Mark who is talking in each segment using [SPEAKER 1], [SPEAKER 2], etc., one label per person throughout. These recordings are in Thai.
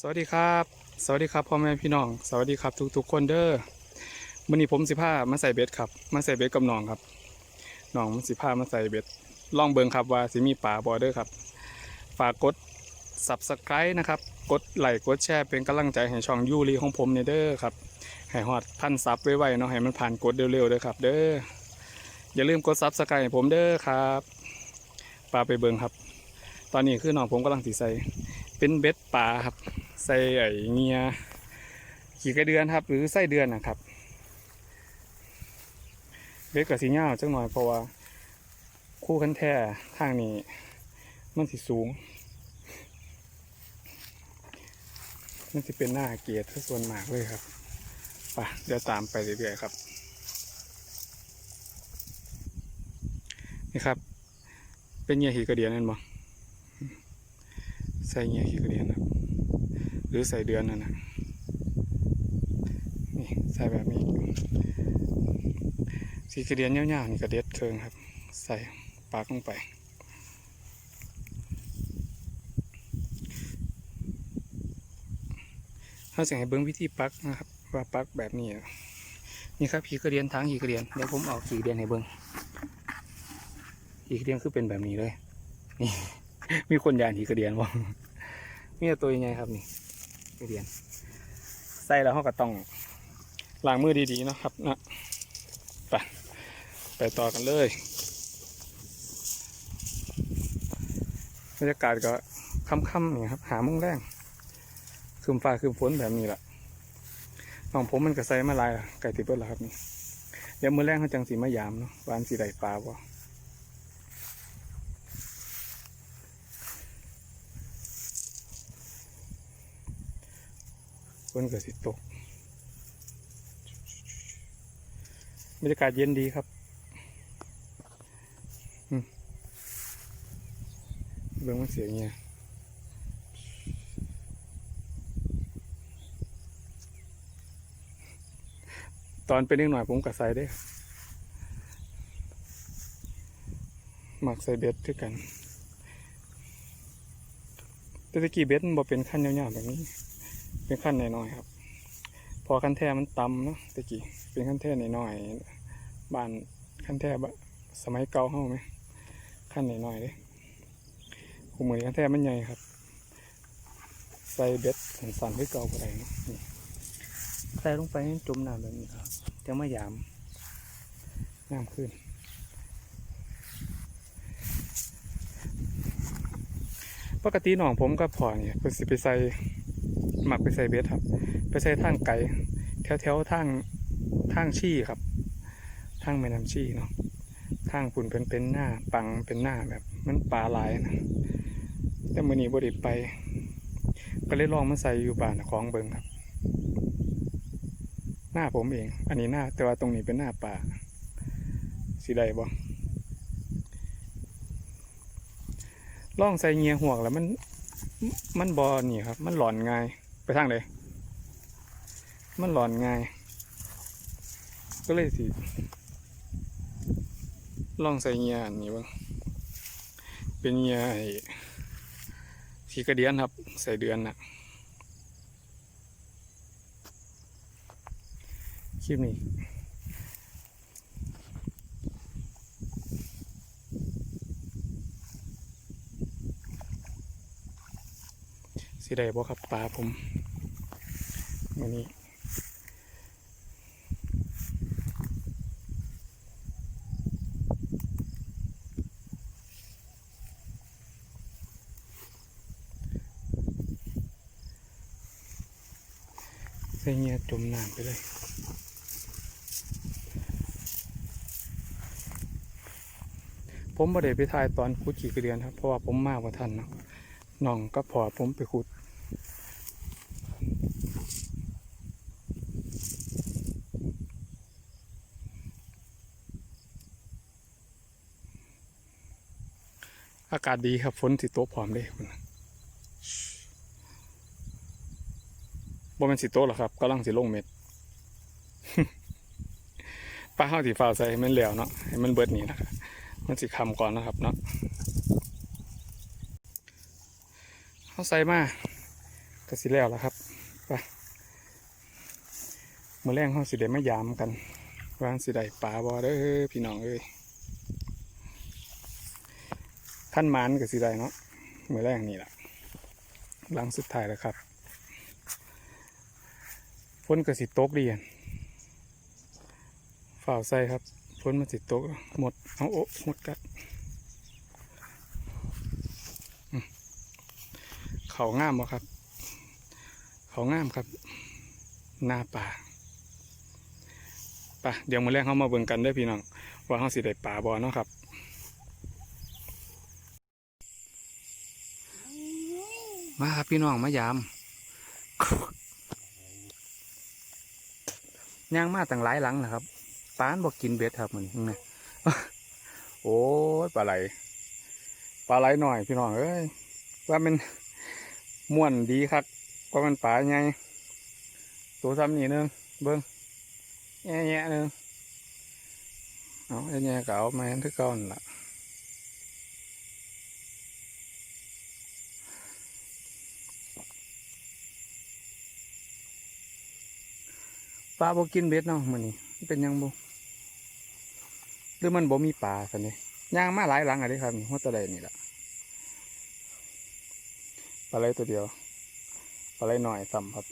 [SPEAKER 1] สวัสดีครับ สวัสดีครับพ่อแม่พี่น้อง สวัสดีครับทุกๆคนเด้อมื้อนี้ผมสิพามาใส่เบ็ดครับ มาใส่เบ็ดกับน้องครับน้องสิพามาใส่เบ็ดล่องเบิงครับว่าสิมีปลาบ่เด้อครับ ฝากกด Subscribe นะครับ กดไลค์กดแชร์เป็นกำลังใจให้ช่องยูรีของผมเนี่ยเด้อครับให้ฮอดพันซับไวๆเนาะให้มันผ่านกดเร็วๆเด้อครับ เด้ออย่าลืมกด Subscribe ให้ผมเด้อครับปลาไปเบิงครับ ตอนนี้คือน้องผมกำลังสิใส่เป็นเบ็ดปลาครับ ใส่ไอ้เงียขี่กระเดือนครับ หรือไส้เดือนนะครับเบ็ดกับสีเงาจังหน่อยเพราะว่าคู่คันแท้ทางนี้ มันสิสูง มันสิเป็นหน้าเกียรติซะส่วนมากเลยครับไปเดี๋ยวตามไปเรื่อยๆครับ นี่ครับ เป็นเงียขี่กระเดียนนั่นบ่ใส่เงียขี่กระเดียนครับ หรือใส่เดือนนั่นนะนี่ใส่แบบนี้สีกระเดียนยาวๆนี่กระเด็ดเคืองครับ ใส่ปากลงไปเขาจะให้เบิ้งวิธีปักนะครับ ว่าปักแบบนี้นี่ครับขีกระเดียนทางขีกระเดียนเดี๋ยวผมเอาขีกระเดียนให้เบิ้งขีกระเดียนคือเป็นแบบนี้เลยนี่มีคนยานขีกระเดียนบ่มีตัวยังไงครับนี่ กระเดียนใส่แล้วเขาก็ต้องล้างมือดีๆนะครับนะไปไปต่อกันเลยบรรยากาศก็ค่ำๆนี่ครับ หามุ้งแรงคืมฟ้าคืมฝนแบบนี้แหละน้องผมมันก็ใส่มาลายไก่ติเบิดแล้วครับนี่เดี๋ยวมือแรงเขาจังสีมายามเนาะวาอันสีไดปลาบ่ นก็สิตกบรรยากาศเย็นดีครับเบิ่งมันเสียงเงี้ยตอนเป็นเด็กหน่อยผมกับใส่ได้หมักใส่เบ็ดด้วยกัน แต่ตะกี้เบ็ดมันบ่เป็นขั้นยาวๆแบบนี้ เป็นขั้นน้อยๆครับ พอขั้นแท้มันต่ำเนาะตะกี้เป็นขั้นแท้น้อยๆบ้านขั้นแท้บะสมัยเก่าเฮาไหมขั้นน้อยๆเลยผมเหมือนขั้นแท้มันใหญ่ครับ ใส่เบ็ดสั่นๆด้วยเก่าอะไรเนะใส่ลงไปให้จมน้ำแบบนี้ครับจะมายามน้ำขึ้นปกติหนองผมกับพ่อเนี่ยเพิ่นสิไปใส่ หมักไปใส่เบ็ดครับ ไปใส่ทางไก่แถวแถวๆทางทางชี่ครับทางแม่น้ำชี่เนาะทางฝุ่นเป็นเป็นหน้าปังเป็นหน้าแบบ มันปลาหลายนะแต่มือนี้บริไปก็เลยลองมาใส่อยู่บ้านของเบิงครับ หน้าผมเอง อันนี้หน้าแต่ว่าตรงนี้เป็นหน้าป่าสีใดบ่ล่องใส่เงียห่วงแล้วมันมันบอนี่ครับ มันหลอนง่าย ไปทางเลยมันหลอนง่าย ก็เลยสิลองใส่เงียอันนี้บ้างเป็นเงียไอ้สีกระเดียนครับ ใส่เดือนน่ะคลิปนี้ สิได้บ่ครับปลาผมวันนี้ใส่เงียจมน้ำไปเลยผมบ่ได้ไปถ่ายตอนขุดขี่กระเดือนครับ เพราะว่าผมมากกว่าท่านเนาะน้องก็พอผมไปขุด อากาศดีครับฝนสิโตะพร้อมเลยคุณบ่แมันสิโตะหรอครับกำลังสิลงเม็ดป้าเฮาสิฟ้าใส่ให้มันแล้วเนาะให้มันเบิดนี่นะครับมันสิคำก่อนนะครับเนาะเขาใส่มา ก็สิแล้วแล้วครับไปมื่อแรงเขาสิได้มายามกันวางสิได้ปลาบ่เด้อพี่น้องเอ้ยขั้นมันก็สิได้เนาะมื่อแรงนี่แหละหลังสุดท้ายแล้วครับฝนก็สิตกเรียนฝ่าวใส่ครับฝนมันสิตกหมดเอาโอะหมดกัดเขาง่ามบ่ครับ เขางามครับ หน้าป่าป่ะเดี๋ยวมื้อแรกเขามาเบิ่งกันเด้พี่น้อง ว่าเขาสิได้ป่าบ่เนาะครับมาครับพี่น้องมายามย่างมาตั้งหลายหลังนะครับปานบอกกินเบ็ดครับมันนี่โอ้ยปลาไหลปลาไหลหน่อยพี่น้องเอ้ยว่ามันม่วนดีครับ ว่ามันปลาไงตัวซ้ำนี่นึงเบิ้งแง่แง่นึงเอาแง่แง่ๆก็เอามาให้ทุกคนนล่ะปลาบอกินเบ็ดเนาะมันนี่เป็นยังบ่หรือมันบ่มีปลาสันนี่ย่างมาหลายหลังอะเด้ครับหัวตะไดนี่แหละปลาไหลตัวเดียว ปลาไหลหน่อยต่ำครับ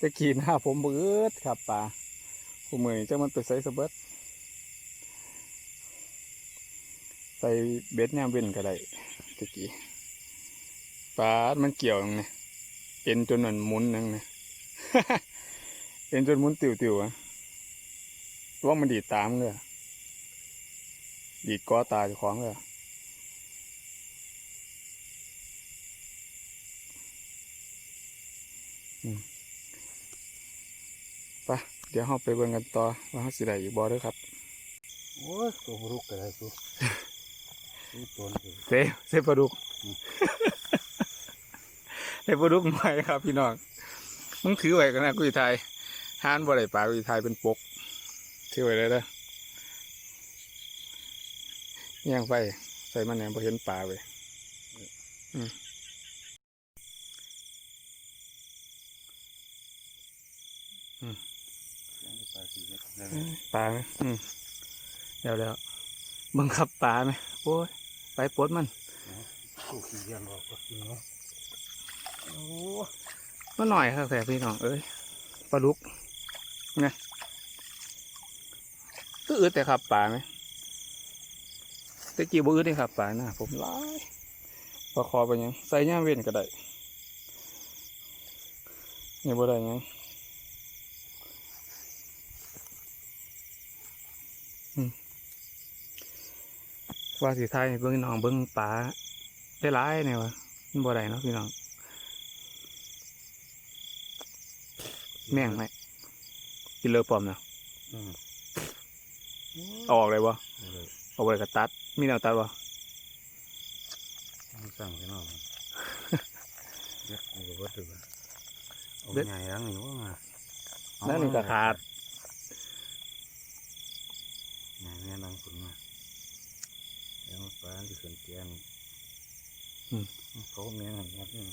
[SPEAKER 1] จะขี่หน้าผมเบิดครับปลาผู้มือนี้จะมันไปใส่สเบิดใส่เบ็ดย่ามเว้นก็ได้ตะกี้ปลามันเกี่ยวยังไงเอ็นจนมันหมุนยังไงเอ็นจนหมุนติวติวๆอะว่ามันดีดตามเลยดีดก้อตาเจ้าของเลยอืมไปะเดี๋ยวเราไปเบิ่งกันต่อว่าเราสิได้อีกบ่เด้อครับ
[SPEAKER 2] โอ้ยตัวรุกก็ได้ตัวนี่ตัวนี้
[SPEAKER 1] เซเซปลาดุก
[SPEAKER 2] อืม
[SPEAKER 1] เซปลาดุกใหม่ครับ พี่น้องมึงถือไว้กันนะกุยไทยห้านบ่ได้ปลากุยไทยเป็นปกถือไว้เลยเด้อย่างไปใส่มันแหนบ่เห็นปลาเว้ยอืม
[SPEAKER 2] ปลาสีเล็กนั่น
[SPEAKER 1] ปลาไหมอืมเดี๋ยวเดี๋ยวบังคับปลาไหมโอ้ยไปปลดมัน
[SPEAKER 2] ตู้ขี้เลี้ยงออกก็กินเนาะโอ้
[SPEAKER 1] มาหน่อยครับแต่พี่น้องเอ้ยปลาดุกไงก็อึดแต่ขับปลาไหมแตะกี้บ่อึดได้ขับปลานะผมร้ายปลาคอไปยังใส่ย่ามเว้นก็ได้นี่บ่ได้ยังอืม ว่าสิไทยเบิ่งน้องเบิ่งปลาได้หลายๆเนี่ยวะมันบ่ได้เนาะพี่น้องแม่งไหมกินเลอปลอมเนาะ
[SPEAKER 2] อืม
[SPEAKER 1] เอาออกเลยวะ
[SPEAKER 2] เอาเลย
[SPEAKER 1] เอาไปกระตัด มีแนวตัดวะ
[SPEAKER 2] ต้องสั่งไปนอกเด็กนี่ก็บ่ถือว่าเอาใหญ่ยังนี่ว่ามาเอา
[SPEAKER 1] นั่นนี่ก็ขาด
[SPEAKER 2] ใหญ่แม่นังคุณมาแล้วปลาที่ขึ้นเตียเขาแม่งหันยัดนี่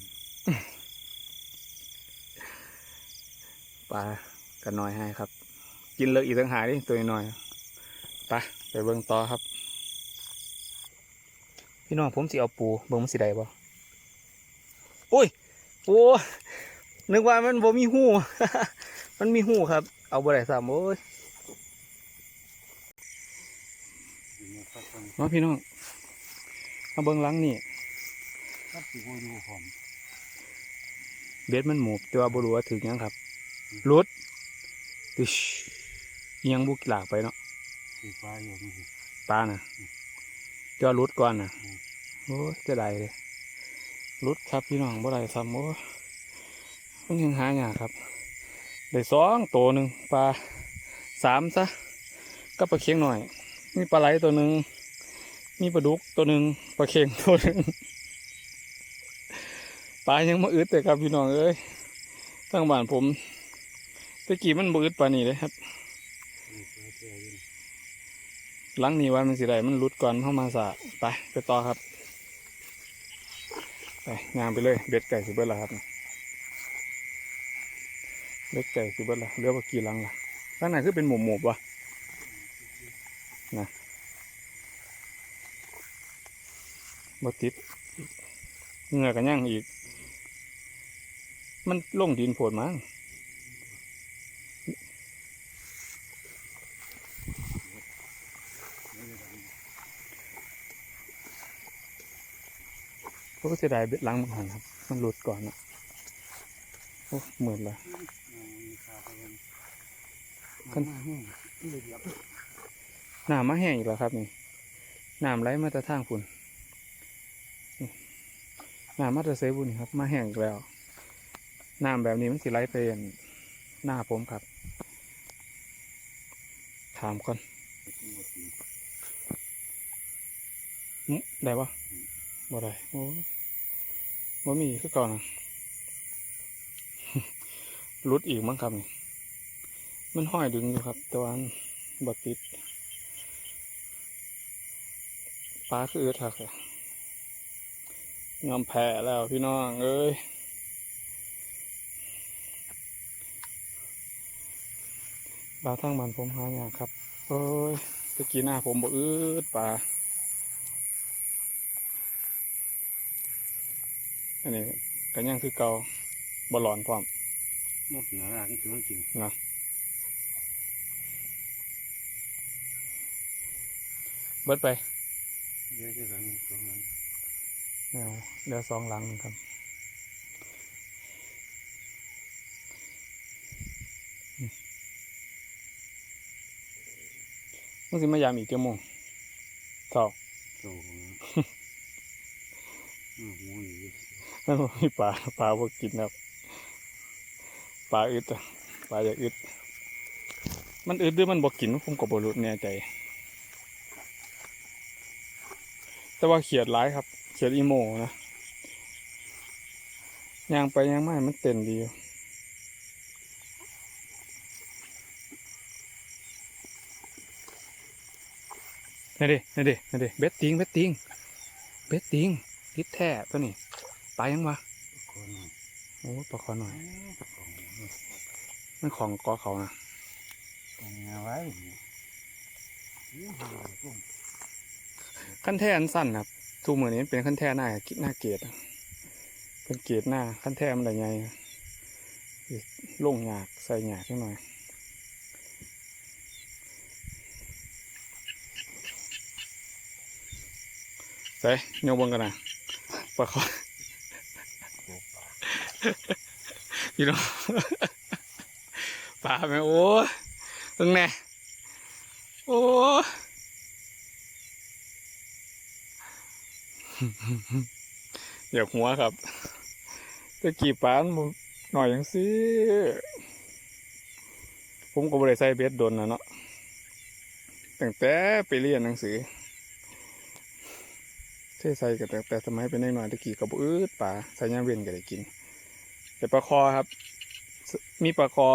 [SPEAKER 1] ปลากันน้อยให้ครับ กินเลิกอีกต่างหากดิตัวน้อยๆไปไปเบิ่งต่อครับ พี่น้องผมสิเอาปูเบิ่งมันสิได้บ่โอ้ยโอ้นึกว่ามันบ่มีหูมันมีหูครับ เอาบ่ได้ซ้ำโอ้ย
[SPEAKER 2] นี่พักกั น
[SPEAKER 1] มาพี่น้องมาเบิ่งหลังนี่
[SPEAKER 2] พักสิบ่อยู่หอม
[SPEAKER 1] เบ็ดมันหมูแต่ว่าบ่รู้ว่าถึงยังครับหลุดติชอิหยังบุกหลากไปเนาะ
[SPEAKER 2] สีฟ้าอยู่นี่
[SPEAKER 1] ปลาน่ะเดี๋ยวรุดก่อนน่ะ
[SPEAKER 2] อืม
[SPEAKER 1] โอ้ยจะได้เลยรุดครับพี่น้องบ่ได้ซ้ำโอ้ยมันยังหายากครับได้สองตัวหนึ่งปลาสามซะก็ปลาเค็งหน่อยมีปลาไหลตัวหนึ่ง มีปลาดุกตัวหนึ่งปลาเค็งตัวหนึ่งปลายังมาอึดแต่ครับพี่น้องเอ้ยทางบ้านผมตะกี้มันบ่อึดปลานี่เลยครับ
[SPEAKER 2] ล้าเที่ยวอยู่
[SPEAKER 1] หลังนี้วันมันสิได้มันรุดก่อนเข้ามาสะไปไปต่อครับไปงามไปเลยเบ็ดไก่สิเบิดละครับเบ็ดไก่สิเบิดละเหลือว่ากี่ลังละข้างในคือเป็นหมูหมูวะนะ บ่ติดเหงื่อกันย่างอีก มันลงดินโผดมั้งเพราะว่าเสียดายเบ็ดหลังมันหันครับ มันหลุดก่อนนะโอ้หมื่นละ
[SPEAKER 2] กันเลยเดียว
[SPEAKER 1] น้ำมาแห้งอีกแล้วครับนี่น้ำไหลมาแต่ทางฝุ่นนี่ น้ำมาแต่เซบุญครับ มาแห้งแล้ว น้ำแบบนี้มันสิไหลไปอั่นหน้าผมครับ ถามก่อนได้ปะบ่ได้โอ้บ่มีคือก่อนนะรุดอีกมั้งครับนี่มันห้อยดึงอยู่ครับต่ว่ามันบ่ติดปลาคืออึดครับย อมแพ้แล้วพี่น้องเอ้ยปลาทั้งมันผมหายากครับเอ้ยตะกี้หน้าผมบ่อึดปลาอันนี้ก็ยังคือเก่าบ่หลอนพร้อม
[SPEAKER 2] หมดหนาหลังจริง
[SPEAKER 1] เบิดไป
[SPEAKER 2] เยอะจะหลังสองหลัง
[SPEAKER 1] เอาเดี๋ยวสองหลังครับอืมมันสิมายามอีกเจ้าโมงเท่า
[SPEAKER 2] โตอืมมูนี่
[SPEAKER 1] มันบ่มีปลาปลาพวกกินครับปลาอึดอะปลาอยากอึด มันอึดหรือมันบอกกินผมก็บรู้แน่ใจ แต่ว่าเขียดร้ายครับเขียดอีโมนะยางไปยางมามันเต้นดีอยู่นี่ดินี่ดินี่ดิเบ็ดติงเบ็ดติงเบ็ดติงติดแท้ตัวนี้ตายยังวะ
[SPEAKER 2] คน
[SPEAKER 1] โอ้ปลาคอหน่อย
[SPEAKER 2] ของ
[SPEAKER 1] มันของกอเขานะ
[SPEAKER 2] ตรงเอาไว้นี่หาลง
[SPEAKER 1] ขั้นแท่อันสั้นครับ ทุกมือนี้เป็นขั้นแท่หน้าหน้าเกตเป็นเกตหน้าขั้นแท่มันอะไรไงลงหยากใส่หยากนิดหน่อยใส่โยกเบงกันนะปลาคอพี่น้องปลาไหมโอ้ยตึงแน่โอ้ อยากหัวครับตะกี้ปานบ่หน่อยอย่างสิผมก็บริใส่เบ็ดโดนนะเนาะตั้งแต่ไปเรียนหนังสือเท่ใส่กันแต่แต่สมัยเป็นเด็กน้อยตะกี้ก็บอืดปลาใส่ย่างเวียนก็ได้กิน แต่ปลาคอครับ มีปลาคอ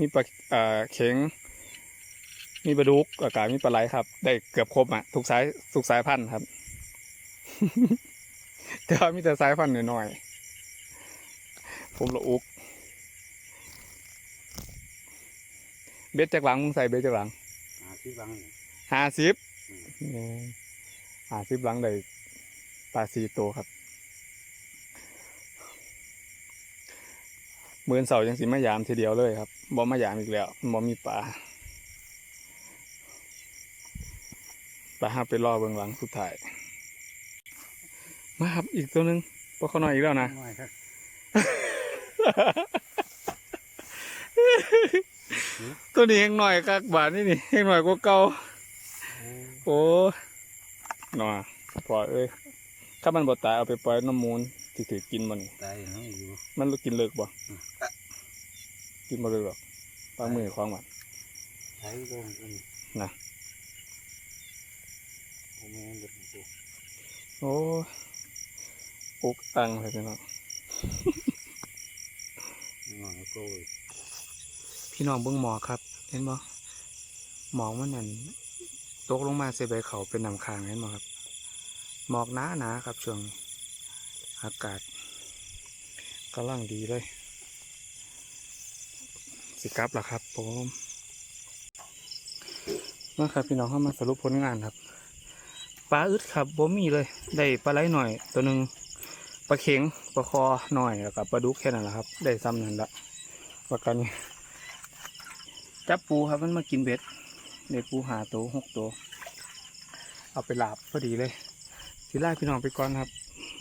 [SPEAKER 1] มีปลาเอ่อเข็ง มีปลาดุกอากาศมีปลาไหลครับ ได้เกือบครบอะทุกสายทุกสายพันธุ์ครับ แต่ว่ามีแต่สายพันธุ์น้อยๆผมละอุก เบ็ดจากหลังมึงใส่เบ็ดจากหลัง
[SPEAKER 2] หาที่บัง
[SPEAKER 1] ห้าสิบห้าสิบหลังได้ปลาสี่ตัวครับเมือนเสายังสิมายามทีเดียวเลยครับบ่มายามอีกแล้วบ่มีปลาปลาห้าไปรอเบื้องหลังสุดท้าย มาครับอีกตัวหนึ่งปลาขอหน่อยอีกแล้วนะ
[SPEAKER 2] น้อยครับ
[SPEAKER 1] ตัวนี้ยังหน่อยกักบาทนี่นี่ยังหน่อยกว่าเก่าโอ้หน่อปล่อยเอ้ยถ้ามันบ่ตายเอาไปปล่อยน้ำมูลที่ถือกินมัน
[SPEAKER 2] ตายน้องอยู่
[SPEAKER 1] มันกินเลิกบ่
[SPEAKER 2] อืม
[SPEAKER 1] กินบ่เลิกหรอกปลามือของมัน
[SPEAKER 2] ใช้ลงกัน
[SPEAKER 1] นะ
[SPEAKER 2] โอ้ แม่เด็กตัว
[SPEAKER 1] โอ้อุกตังเลยพี่น้อง
[SPEAKER 2] น้องโก้ย
[SPEAKER 1] พี่น้องเบิ่งหมอกครับ เห็นบ่หมอกมันนั่นตกลงมาใส่ใบเขาเป็นน้ำค้างเห็นบ่ครับ หมอกหนาหนาๆครับช่วงนี้อากาศกำลังดีเลย สิกลับแล้วครับผมมาครับพี่น้องเข้ามาสรุปผลงานครับปลาอึดครับบ่มีเลย ได้ปลาไหลหน่อยตัวหนึ่ง ปลาเข็งปลาคอหน่อยแล้วก็ปลาดุกแค่นั้นแหละครับ ได้ซ้ำนั่นละประกันนี้จับปูครับมันมากินเบ็ดได้ปูหาตัวหกตัว เอาไปลาบพอดีเลยสิลาพี่น้องไปก่อนครับ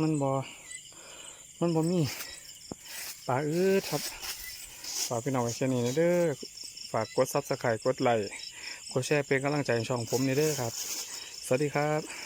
[SPEAKER 1] มันบอมันบ่มีปลาอึดครับฝากพี่น้องไว้แค่นี้นะเด้อฝากกดซับสไครต์กดไลค์กดแชร์เป็นกำลังใจให้ช่องผมนี่เด้อครับ สวัสดีครับ